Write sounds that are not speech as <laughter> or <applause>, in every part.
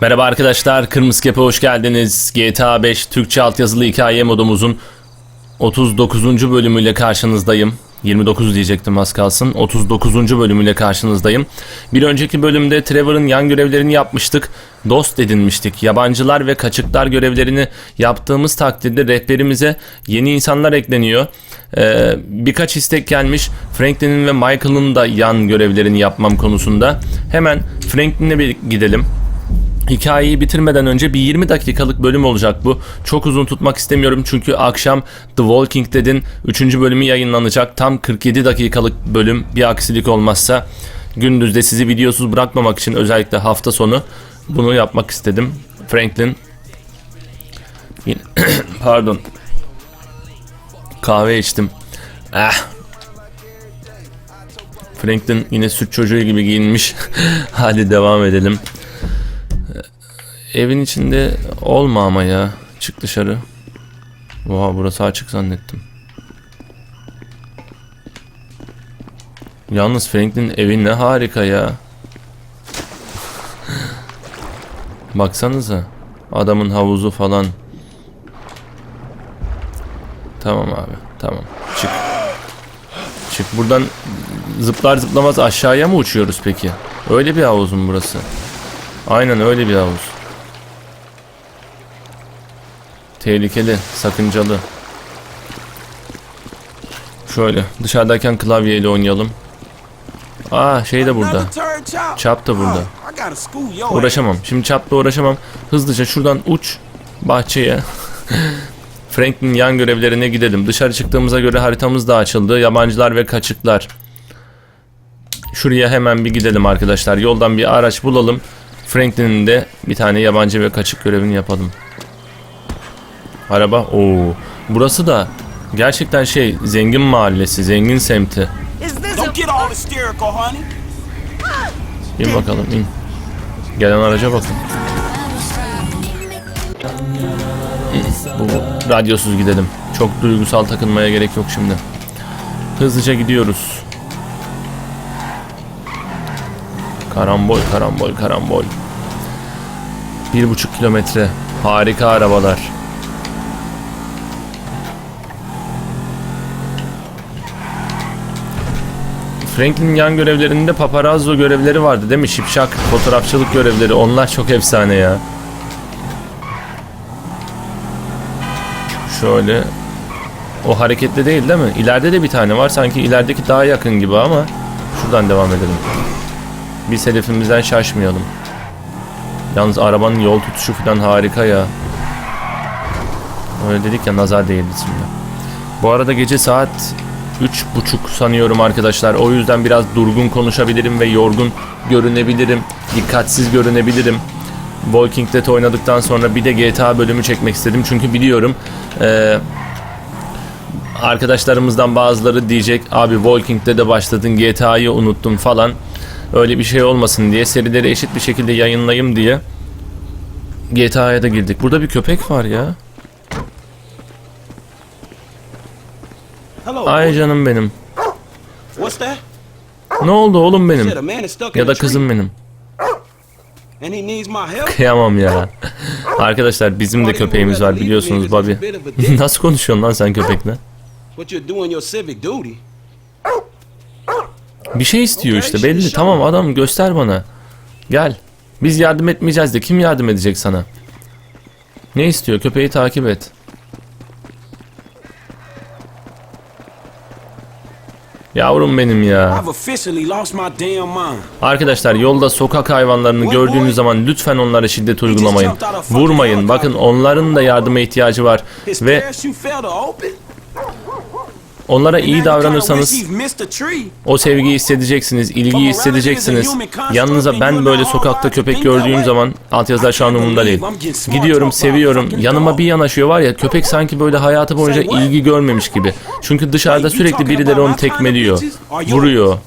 Merhaba arkadaşlar, Kırmızı Kepe hoş geldiniz. GTA 5 Türkçe altyazılı hikaye modumuzun 39. bölümüyle karşınızdayım. 29 diyecektim az kalsın. 39. bölümüyle karşınızdayım. Bir önceki bölümde Trevor'ın yan görevlerini yapmıştık. Dost edinmiştik. Yabancılar ve kaçıklar görevlerini yaptığımız takdirde rehberimize yeni insanlar ekleniyor. Ee, birkaç istek gelmiş. Franklin'in ve Michael'ın da yan görevlerini yapmam konusunda. Hemen Franklin'e bir gidelim. Hikayeyi bitirmeden önce bir 20 dakikalık bölüm olacak bu. Çok uzun tutmak istemiyorum çünkü akşam The Walking Dead'in 3. bölümü yayınlanacak. Tam 47 dakikalık bölüm bir aksilik olmazsa. Gündüzde sizi videosuz bırakmamak için özellikle hafta sonu bunu yapmak istedim. Franklin <clears throat> Pardon. Kahve içtim. Ah. Franklin yine süt çocuğu gibi giyinmiş. <laughs> Hadi devam edelim. Evin içinde olma ama ya. Çık dışarı. Oha burası açık zannettim. Yalnız Franklin evi ne harika ya. <laughs> Baksanıza. Adamın havuzu falan. Tamam abi. Tamam. Çık. Çık buradan zıplar zıplamaz aşağıya mı uçuyoruz peki? Öyle bir havuz mu burası? Aynen öyle bir havuz. Tehlikeli, sakıncalı. Şöyle dışarıdayken klavyeyle oynayalım. Aa şey de burada. Çap da burada. Uğraşamam. Şimdi çapla uğraşamam. Hızlıca şuradan uç bahçeye. <laughs> Franklin yan görevlerine gidelim. Dışarı çıktığımıza göre haritamız da açıldı. Yabancılar ve kaçıklar. Şuraya hemen bir gidelim arkadaşlar. Yoldan bir araç bulalım. Franklin'in de bir tane yabancı ve kaçık görevini yapalım. Araba. Oo. Burası da gerçekten şey zengin mahallesi, zengin semti. İn bakalım in. Gelen araca bakın. Bu radyosuz gidelim. Çok duygusal takılmaya gerek yok şimdi. Hızlıca gidiyoruz. Karambol, karambol, karambol. Bir buçuk kilometre. Harika arabalar. Franklin'in yan görevlerinde paparazzo görevleri vardı değil mi? Şipşak fotoğrafçılık görevleri. Onlar çok efsane ya. Şöyle. O hareketli değil değil mi? İleride de bir tane var. Sanki ilerideki daha yakın gibi ama. Şuradan devam edelim. Biz hedefimizden şaşmayalım. Yalnız arabanın yol tutuşu falan harika ya. Öyle dedik ya nazar değildi şimdi. Bu arada gece saat üç buçuk sanıyorum arkadaşlar. O yüzden biraz durgun konuşabilirim ve yorgun görünebilirim. Dikkatsiz görünebilirim. Walking Dead oynadıktan sonra bir de GTA bölümü çekmek istedim. Çünkü biliyorum eee, arkadaşlarımızdan bazıları diyecek abi Walking Dead'e başladın GTA'yı unuttun falan. Öyle bir şey olmasın diye serileri eşit bir şekilde yayınlayayım diye GTA'ya da girdik. Burada bir köpek var ya. Ay canım benim. Ne oldu oğlum benim? Ya da kızım benim. Kıyamam ya. Arkadaşlar bizim de köpeğimiz var biliyorsunuz Bobby. <laughs> Nasıl konuşuyorsun lan sen köpekle? Bir şey istiyor işte belli. Tamam adam göster bana. Gel. Biz yardım etmeyeceğiz de kim yardım edecek sana? Ne istiyor? Köpeği takip et. Yavrum benim ya. Arkadaşlar yolda sokak hayvanlarını gördüğünüz zaman lütfen onlara şiddet uygulamayın. Vurmayın. Bakın onların da yardıma ihtiyacı var. Ve parachute fell to open. Onlara iyi davranırsanız. O sevgiyi hissedeceksiniz, ilgiyi hissedeceksiniz. Yanınıza ben böyle sokakta köpek gördüğüm zaman altyazılar şu an umurumda değil. Gidiyorum, seviyorum. Yanıma bir yanaşıyor var ya köpek sanki böyle hayatı boyunca ilgi görmemiş gibi. Çünkü dışarıda sürekli birileri onu tekmeliyor, vuruyor,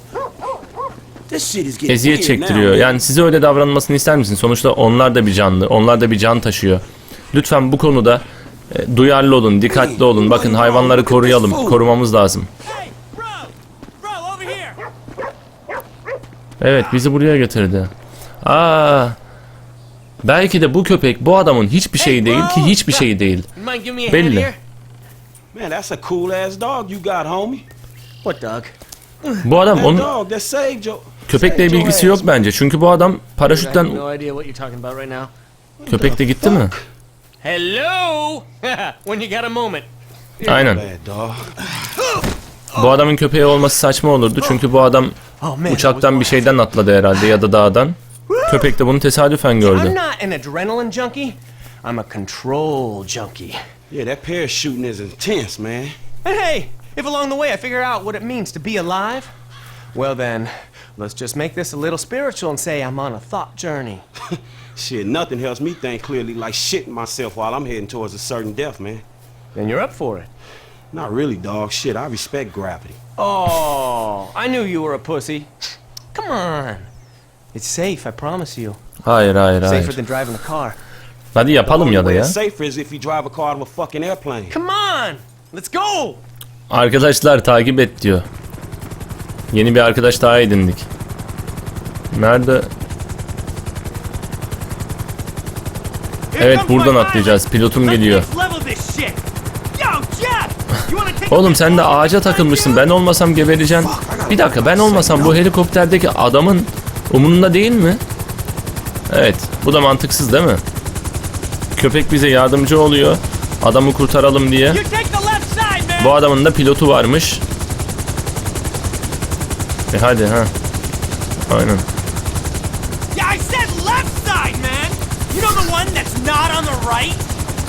eziyet çektiriyor. Yani size öyle davranmasını ister misin? Sonuçta onlar da bir canlı, onlar da bir can taşıyor. Lütfen bu konuda e, duyarlı olun, dikkatli olun. Bakın hayvanları koruyalım, korumamız lazım. Evet bizi buraya getirdi. Aa. Belki de bu köpek bu adamın hiçbir şeyi değil ki hiçbir şeyi değil. Belli. here? Man, that's a cool ass dog you got, homie. What dog? Bu adam onun köpekle bilgisi yok bence. Çünkü bu adam paraşütten no idea what you're talking about right now. köpek de gitti mi? Hello? <laughs> when you got a moment. Aynen. Bad dog. Bu adamın köpeği olması saçma olurdu. Çünkü bu adam Oh man. uçaktan bir şeyden atladı herhalde ya da dağdan. Köpek de bunu tesadüfen I'm gördü. not an adrenaline junkie. I'm a control junkie. Yeah, that parachuting is intense, man. And hey, if along the way I figure out what it means to be alive, well then, let's just make this a little spiritual and say I'm on a thought journey. <laughs> Shit, nothing helps me think clearly like shitting myself while I'm heading towards a certain death, man. Then you're up for it. Not really, dog. Shit, I respect gravity. Oh, I knew you were a pussy. Come on. It's safe, I promise you. Hayır hayır Safer hayır. than driving a car. Hadi yapalım ya da ya. safer is if you drive a car a fucking airplane. Come on, let's go. Arkadaşlar takip et diyor. Yeni bir arkadaş daha edindik. Nerede? Evet buradan atlayacağız. Pilotum geliyor. Oğlum sen de ağaca takılmışsın. Ben olmasam gebereceksin. Bir dakika ben olmasam bu helikopterdeki adamın umurunda değil mi? Evet. Bu da mantıksız değil mi? Köpek bize yardımcı oluyor. Adamı kurtaralım diye. Bu adamın da pilotu varmış. E hadi ha. Aynen. Yeah, I said left side, man. You know the one that's not on the right?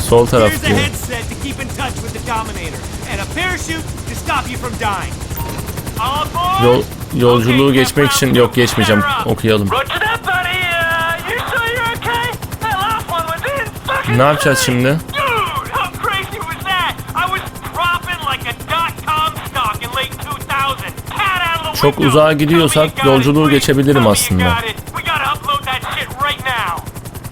Sol taraf Here's a diyor. headset to keep in touch with the Dominator, and a parachute to stop you from dying. All aboard. Yol, yolculuğu geçmek için yok geçmeyeceğim. Okuyalım. Roger that, buddy. Uh, you sure you're okay? That last one was in fucking Ne yapacağız şimdi? Dude, how crazy was that? I was dropping like a dot-com stock in late 2000. Cat out of the Çok window. uzağa gidiyorsak yolculuğu geçebilirim aslında. got it. We gotta upload that shit right now.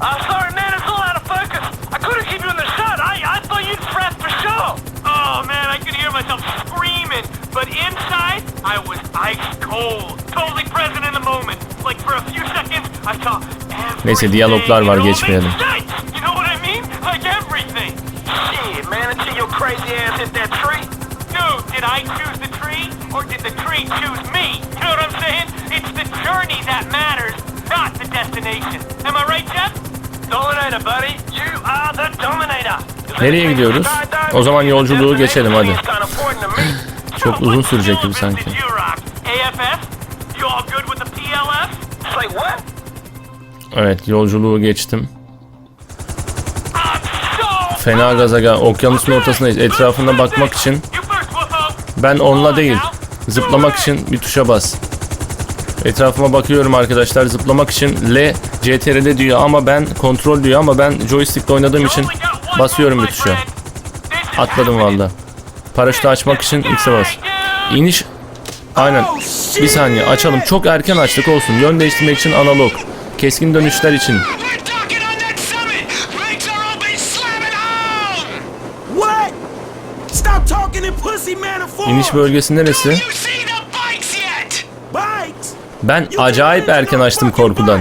Uh, sorry, man, it's a little out of focus. I couldn't keep you in the shot. I, I thought you'd press for show. Oh, man, I could hear myself screaming. But inside, I was ice cold. Totally present in the moment. Like, for a few seconds, I saw everything. Neyse, diyaloglar var, It all geçmeyelim. makes sense. You know what I mean? Like everything. Shit, man, until your crazy ass hit that tree. Dude, did I choose the tree or did the tree choose me? You know what I'm saying? It's the journey that matters, not the destination. Am I right, Jeff? Dominator, buddy. You are the dominator. Nereye gidiyoruz? O zaman yolculuğu geçelim, hadi. Çok uzun sürecek gibi sanki. Evet yolculuğu geçtim. Fena gaza gel. Okyanusun ortasındayız. Etrafına bakmak için ben onunla değil. Zıplamak için bir tuşa bas. Etrafıma bakıyorum arkadaşlar. Zıplamak için L CTRL diyor ama ben kontrol diyor ama ben joystickle oynadığım için basıyorum bir tuşa. Atladım valla. Paraşütü açmak için X'e bas. İniş Aynen. Bir saniye açalım. Çok erken açtık olsun. Yön değiştirmek için analog. Keskin dönüşler için. İniş bölgesi neresi? Ben acayip erken açtım korkudan.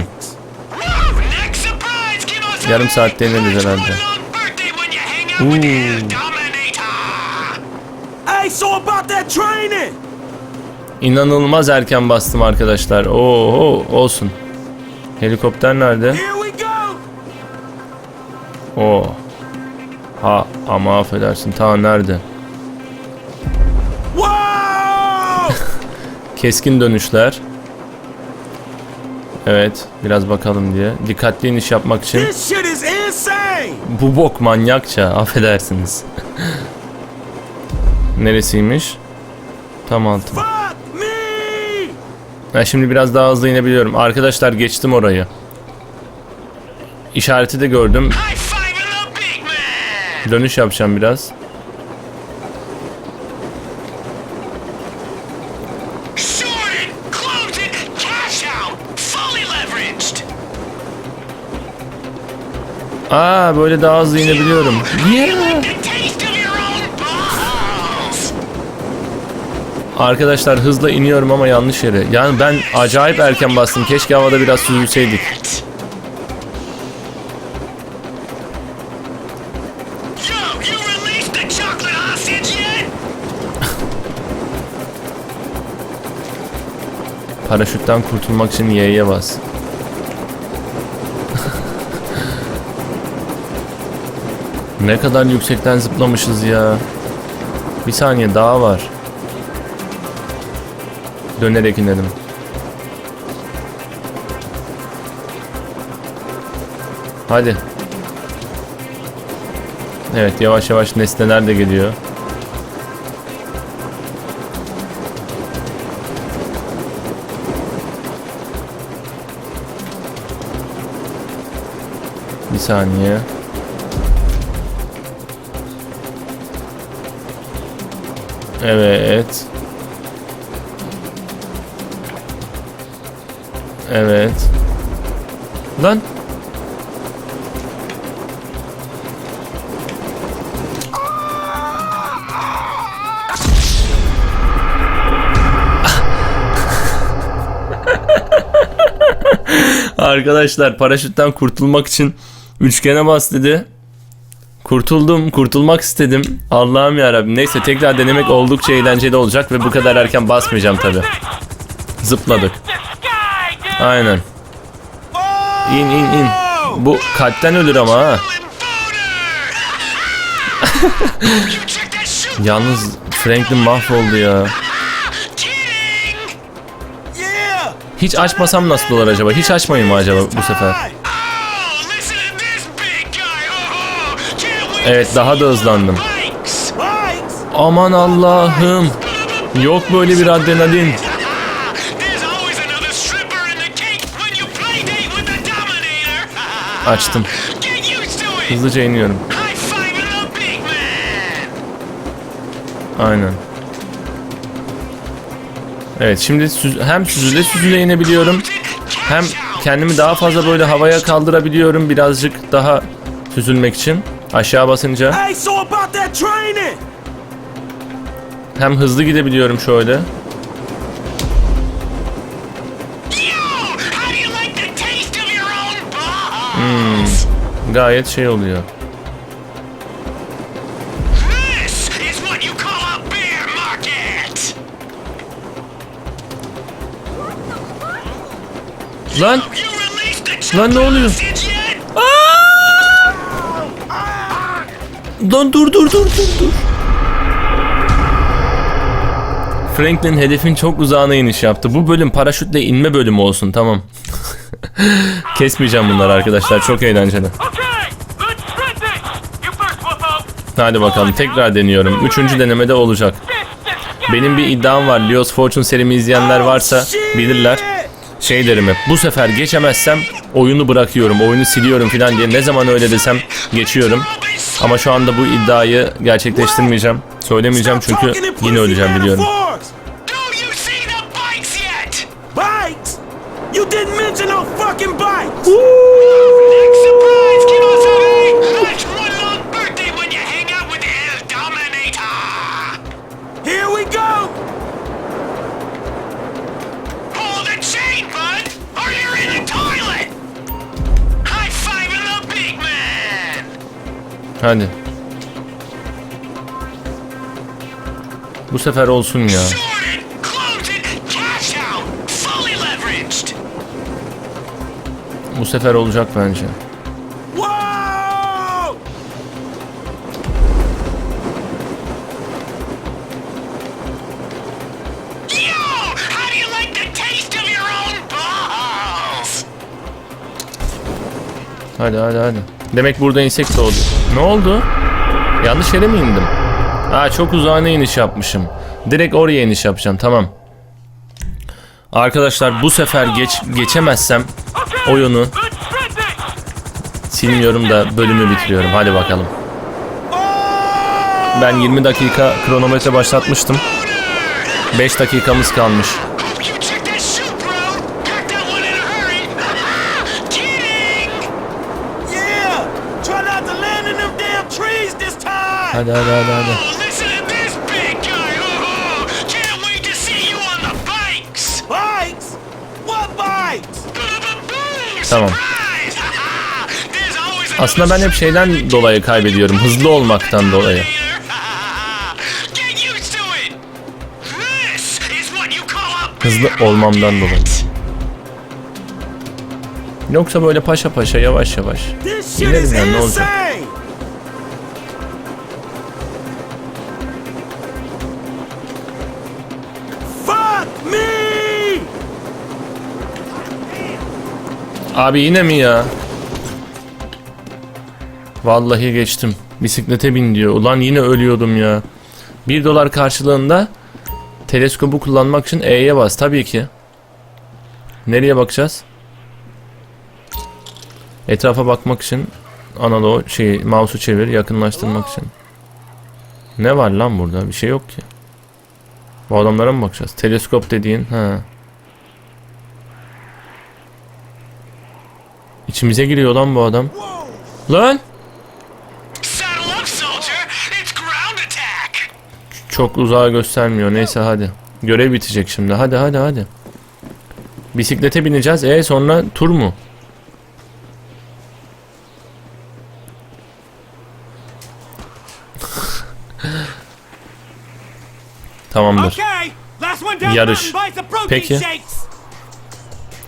Yarım a saatte ineriz herhalde. training. İnanılmaz erken bastım arkadaşlar. Oo olsun. Helikopter nerede? Oo. Ha ama affedersin. Ta nerede? <laughs> Keskin dönüşler. Evet, biraz bakalım diye. Dikkatli iniş yapmak için. Bu bok manyakça, affedersiniz. <laughs> Neresiymiş? Tam altı. Ben şimdi biraz daha hızlı inebiliyorum. Arkadaşlar geçtim orayı. İşareti de gördüm. Dönüş yapacağım biraz. Aa böyle daha hızlı inebiliyorum. Yeah. Arkadaşlar hızla iniyorum ama yanlış yere. Yani ben acayip erken bastım. Keşke havada biraz süzülseydik. <laughs> Paraşütten kurtulmak için Y'ye bas. <laughs> ne kadar yüksekten zıplamışız ya. Bir saniye daha var. Dönerek inelim. Hadi. Evet yavaş yavaş nesneler de geliyor. Bir saniye. Evet. Evet. Lan. <laughs> Arkadaşlar paraşütten kurtulmak için üçgene bas dedi. Kurtuldum, kurtulmak istedim. Allah'ım ya Neyse tekrar denemek oldukça eğlenceli olacak ve bu kadar erken basmayacağım tabi. Zıpladık. Aynen. İn in in. Bu kalpten ölür ama ha. <laughs> Yalnız Franklin mahvoldu ya. Hiç açmasam nasıl olur acaba? Hiç açmayayım mı acaba bu sefer? Evet daha da hızlandım. Aman Allah'ım. Yok böyle bir adrenalin. Açtım. Hızlıca iniyorum. Aynen. Evet şimdi süz- hem süzüle süzüle inebiliyorum. Hem kendimi daha fazla böyle havaya kaldırabiliyorum birazcık daha süzülmek için. Aşağı basınca hem hızlı gidebiliyorum şöyle. Gayet şey oluyor. Lan Lan ne oluyor? Lan dur dur dur dur dur. Franklin hedefin çok uzağına iniş yaptı. Bu bölüm paraşütle inme bölümü olsun tamam. <laughs> Kesmeyeceğim bunları arkadaşlar çok eğlenceli. Okay, let's try this! You first, Whooppo! Hadi bakalım tekrar deniyorum. Üçüncü denemede olacak. Benim bir iddiam var. Leo's Fortune serimi izleyenler varsa bilirler. Şey derim hep bu sefer geçemezsem oyunu bırakıyorum, oyunu siliyorum falan diye ne zaman öyle desem geçiyorum. Ama şu anda bu iddiayı gerçekleştirmeyeceğim. Söylemeyeceğim çünkü yine öleceğim biliyorum. you didn't mention no fucking bikes! Next Hadi. Bu sefer olsun ya. Bu sefer olacak bence. Hadi hadi hadi. Demek burada insek doğdu. Ne oldu? Yanlış yere mi indim? Aa çok uzağına iniş yapmışım. Direkt oraya iniş yapacağım tamam. Arkadaşlar bu sefer geç geçemezsem oyunu silmiyorum da bölümü bitiriyorum. Hadi bakalım. Ben 20 dakika kronometre başlatmıştım. 5 dakikamız kalmış. Bikes? What bikes? Boom! Tamam. Surprise! There's always Aslında ben hep şeyden dolayı kaybediyorum. Hızlı olmaktan dolayı. Get used to it! This is what you call a Hızlı olmamdan dolayı. Yoksa böyle paşa paşa yavaş yavaş. İs yani, ne olacak? Abi yine mi ya? Vallahi geçtim. Bisiklete bin diyor. Ulan yine ölüyordum ya. 1 dolar karşılığında teleskobu kullanmak için E'ye bas. Tabii ki. Nereye bakacağız? Etrafa bakmak için analog şey mouse'u çevir yakınlaştırmak için. Ne var lan burada? Bir şey yok ki. Bu adamlara mı bakacağız? Teleskop dediğin ha. İçimize giriyor lan bu adam. Lan! Çok uzağa göstermiyor. Neyse hadi. Görev bitecek şimdi. Hadi hadi hadi. Bisiklete bineceğiz. E sonra tur mu? <laughs> Tamamdır. Yarış. Peki.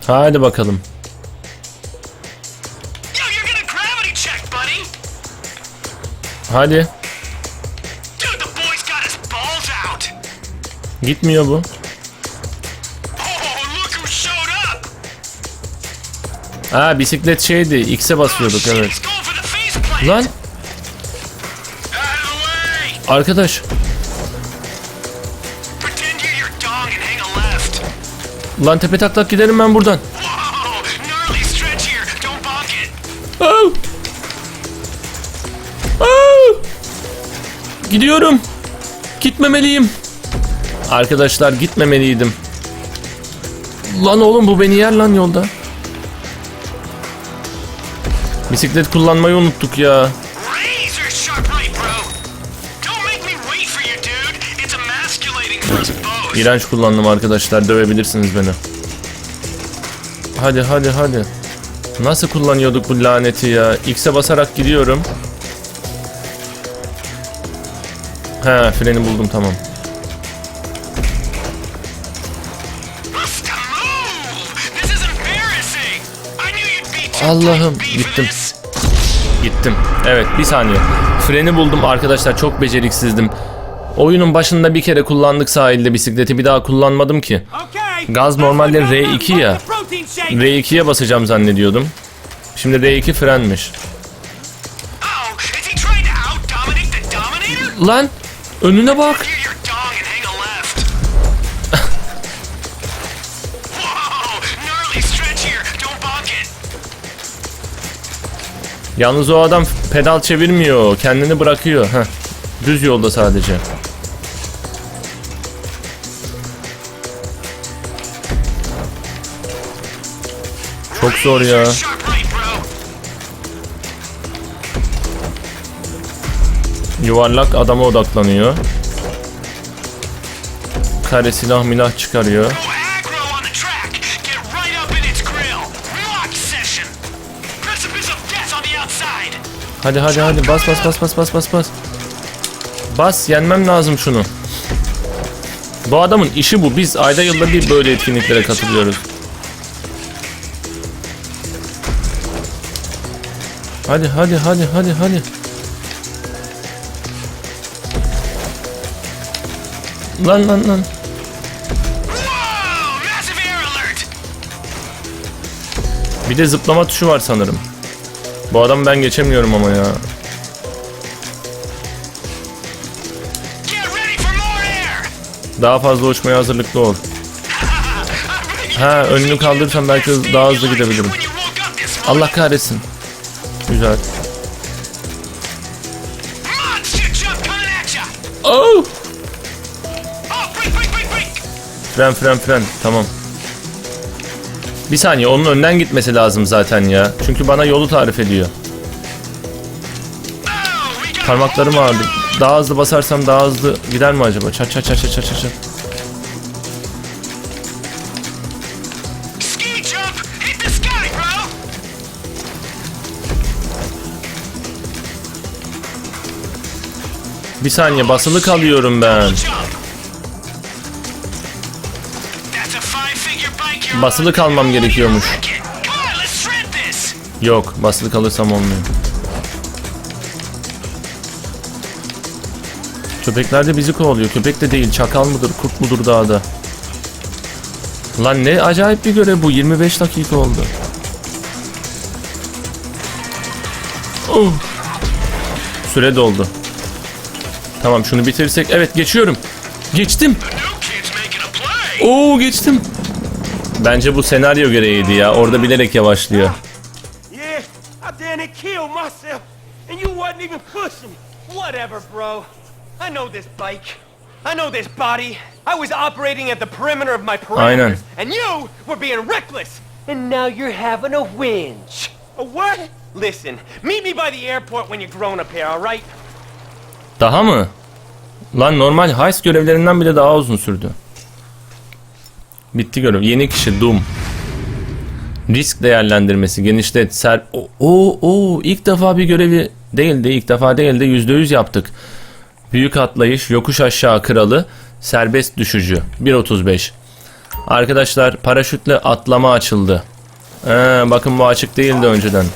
Hadi bakalım. Hadi. Gitmiyor bu. Oh, up! Ha bisiklet şeydi. X'e basıyorduk Shit, evet. Lan arkadaş. Lan tepe taklak giderim ben buradan. Gidiyorum. Gitmemeliyim. Arkadaşlar gitmemeliydim. Lan oğlum bu beni yer lan yolda. Bisiklet kullanmayı unuttuk ya. İğrenç kullandım arkadaşlar. Dövebilirsiniz beni. Hadi hadi hadi. Nasıl kullanıyorduk bu laneti ya? X'e basarak gidiyorum. He freni buldum tamam. Allah'ım, gittim. Gittim. Evet bir saniye. Freni buldum arkadaşlar çok beceriksizdim. Oyunun başında bir kere kullandık sahilde bisikleti bir daha kullanmadım ki. Gaz normalde one down R2 mountain buys ya. the protein shakes. R2'ye basacağım zannediyordum. Şimdi R2 frenmiş. Oh? Lan önüne bak. Yalnız o adam pedal çevirmiyor. Kendini bırakıyor. Heh. Düz yolda sadece. Çok zor ya. Yuvarlak adama odaklanıyor. Kare silah milah çıkarıyor. Hadi hadi hadi bas bas bas bas bas bas bas. Bas yenmem lazım şunu. Bu adamın işi bu. Biz ayda yılda bir böyle etkinliklere katılıyoruz. Hadi hadi hadi hadi hadi. Lan lan lan. Bir de zıplama tuşu var sanırım. Bu adamı ben geçemiyorum ama ya. Daha fazla uçmaya hazırlıklı ol. Ha önünü kaldırırsam belki daha hızlı gidebilirim. Allah kahretsin. Güzel. Fren fren fren. Tamam. Bir saniye onun önden gitmesi lazım zaten ya. Çünkü bana yolu tarif ediyor. Parmaklarım ağrıdı. Daha hızlı basarsam daha hızlı gider mi acaba? Çat çat çat çat çat çat. Bir saniye basılı kalıyorum ben. Basılı kalmam gerekiyormuş. Yok basılı kalırsam olmuyor. Köpekler de bizi kovalıyor. Köpek de değil. Çakal mıdır? Kurt mudur dağda? Lan ne acayip bir görev bu. 25 dakika oldu. Oh. Süre doldu. Tamam şunu bitirsek. Evet geçiyorum. Geçtim. Oo geçtim. Bence bu senaryo gereğiydi ya. Orada bilerek yavaşlıyor. Whatever, bro. I know this bike. I know this body. I was operating at the perimeter of my parameters, and you were being reckless. And now you're having a whinge. A what? Listen, meet me by the airport when you're grown up here, all right? Daha mı? Lan normal heist görevlerinden bile daha uzun sürdü. Bitti görev. Yeni kişi Doom. Risk değerlendirmesi, genişlet, ser... O, o, o, ilk defa bir görevi değildi, ilk defa değildi, yüzde yüz yaptık. Büyük atlayış, yokuş aşağı kralı, serbest düşücü. 1.35. Arkadaşlar paraşütle atlama açıldı. Ee, bakın bu açık değildi önceden. <laughs>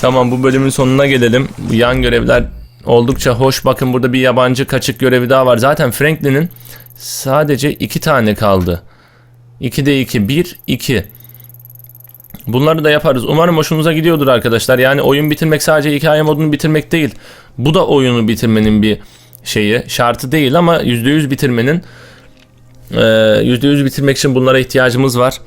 Tamam bu bölümün sonuna gelelim. Bu yan görevler oldukça hoş. Bakın burada bir yabancı kaçık görevi daha var. Zaten Franklin'in sadece iki tane kaldı. 2'de 2, 1, 2. Bunları da yaparız. Umarım hoşunuza gidiyordur arkadaşlar. Yani oyun bitirmek sadece hikaye modunu bitirmek değil. Bu da oyunu bitirmenin bir şeyi, şartı değil ama %100 bitirmenin eee, %100 bitirmek için bunlara ihtiyacımız var.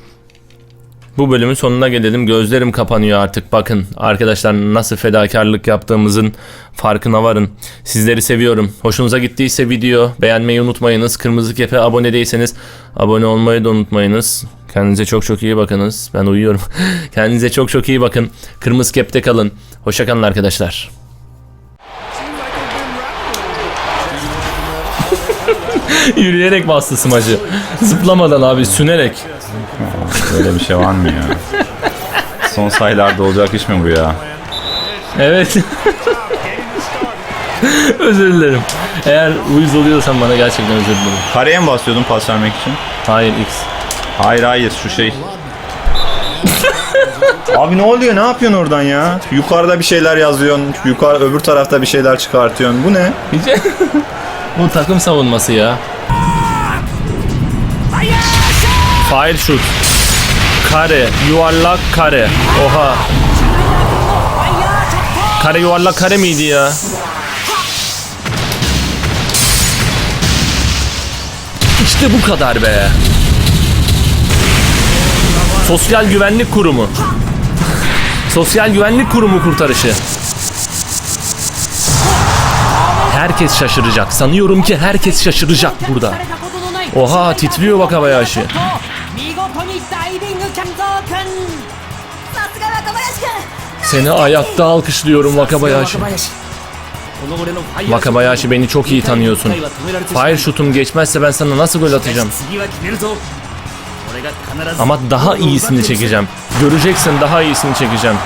Bu bölümün sonuna gelelim. Gözlerim kapanıyor artık. Bakın arkadaşlar nasıl fedakarlık yaptığımızın farkına varın. Sizleri seviyorum. Hoşunuza gittiyse video beğenmeyi unutmayınız. Kırmızı kepe abone değilseniz abone olmayı da unutmayınız. Kendinize çok çok iyi bakınız. Ben uyuyorum. <laughs> Kendinize çok çok iyi bakın. Kırmızı kepte kalın. Hoşça kalın arkadaşlar. <laughs> Yürüyerek bastı smacı. Zıplamadan abi sünerek. Böyle bir şey var mı ya? Son sayılarda olacak iş mi bu ya? Evet. özür dilerim. Eğer uyuz oluyorsan bana gerçekten özür dilerim. Kareye mi basıyordun pas vermek için? Hayır X. Hayır hayır şu şey. Abi ne oluyor? Ne yapıyorsun oradan ya? Yukarıda bir şeyler yazıyorsun. Yukarı öbür tarafta bir şeyler çıkartıyorsun. Bu ne? Bu takım savunması ya. Fire shoot. Kare, yuvarlak kare. Oha. Kare yuvarlak kare miydi ya? İşte bu kadar be. Sosyal Güvenlik Kurumu. Sosyal Güvenlik Kurumu kurtarışı. Herkes şaşıracak. Sanıyorum ki herkes şaşıracak burada. Oha titriyor Wakabayashi. 見事にダイビングキャンゾー君さすが若林君 Seni ayakta alkışlıyorum Wakabayashi. Wakabayashi beni çok iyi tanıyorsun. Fire shoot'um geçmezse ben sana nasıl gol atacağım? Ama daha iyisini çekeceğim. Göreceksin daha iyisini çekeceğim.